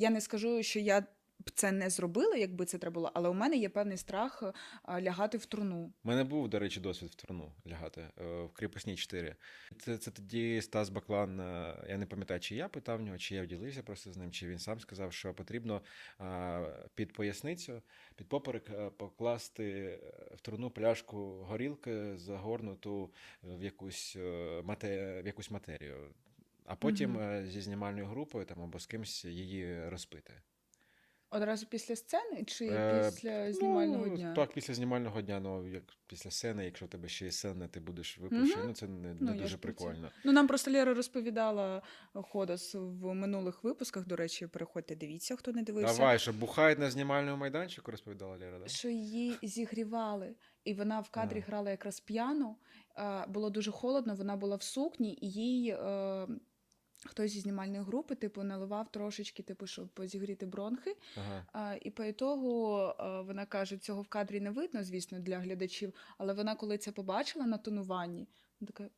Я не скажу, що я б це не зробила, якби це треба було, але у мене є певний страх а, лягати в труну. У мене був, до речі, досвід в труну лягати е, в кріпосній 4. Це, це тоді Стас Баклан. е, Я не пам'ятаю, чи я питав нього, чи я вділився просто з ним, чи він сам сказав, що потрібно е, під поясницю, під поперек е, покласти е, в труну пляшку горілки, загорнуту в якусь, е, в якусь матерію. А потім е, зі знімальною групою там або з кимсь її розпити. Одразу після сцени чи Е, після знімального ну, дня? Так, після знімального дня, ну як після сцени, якщо в тебе ще є сцена, ти будеш випивши, Мгм. ну це не, Ну, не дуже прикольно. Ну, нам просто Лера розповідала Ходос в минулих випусках. До речі, переходьте, дивіться, хто не дивився. Давай, що бухають на знімальному майданчику, розповідала Лера, да? Що її зігрівали, і вона в кадрі Ага. грала якраз п'яно. е, Було дуже холодно, вона була в сукні, і їй е, хтось зі знімальної групи, типу, наливав трошечки, типу, щоб зігріти бронхи. Ага. А, і по ітогу вона каже, цього в кадрі не видно, звісно, для глядачів, але вона, коли це побачила на тонуванні, вона така,